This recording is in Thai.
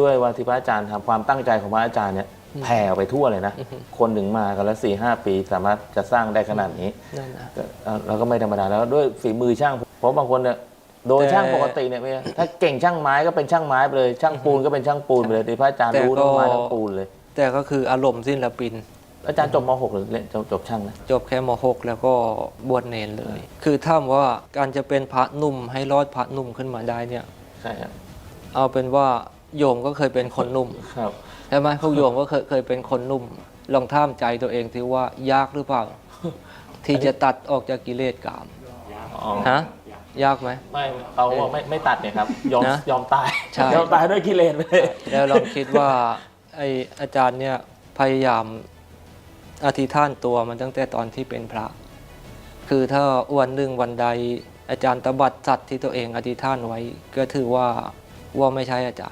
ด้วยวันที่พระอาจารย์ทำความตั้งใจของพระอาจารย์เนี่ยแผ่ออกไปทั่วเลยนะอือฮึคนถึงมากันละสี่ห้าปี สามารถจะสร้างได้ขนาดนี้นั่นนะก็เอ่อเราก็ไม่ธรรมดาแล้วด้วยฝีมือช่าง เพราะบางคนเนี่ยโดยแต่ช่างปกติเนี่ยไม่ถ้าเก่งช่างไม้ก็เป็นช่างไม้ไปเลย ช่างปูนก็เป็นช่างปูนไปเลยที่พระอาจารย์แต่รู้ก็ทั้งไม้ทั้งปูนเลย แต่ก็คืออารมณ์ศิลปิน อาจารย์จบม .6 หรือเรียนจบจบช่างนะจบแค่ม .6 แล้วก็บวชเนนเลย คือถ้ามว่าการจะเป็นพระหนุ่มให้รอดพระหนุ่มขึ้นมาได้เนี่ยใช่ครับเอาเป็นว่า โยมก็เคยเป็นคนหนุ่มครับใช่ไหมพวกโยมก็เคยเคยเป็นคนหนุ่ม ลองท่ามใจตัวเองที่ว่ายากหรือเปล่า ที่จะตัดออกจากกิเลสกามอ๋อฮะยากไหมไม่เขาบอกไม่ไม่ตัดเนี่ยครับ ยอมนะยอมตายใช่ยอมตายด้วยกิเลสไปเลยแล้วลองคิดว่าไออาจารย์เนี่ยพยายามอธิษฐานตัวมันตั้งแต่ตอนที่เป็นพระ คือถ้าวันหนึ่งวันใดอาจารย์ตบัดสัตว์ที่ตัวเองอธิษฐานไว้ ก็ถือว่าว่าไม่ใช่อาจารย์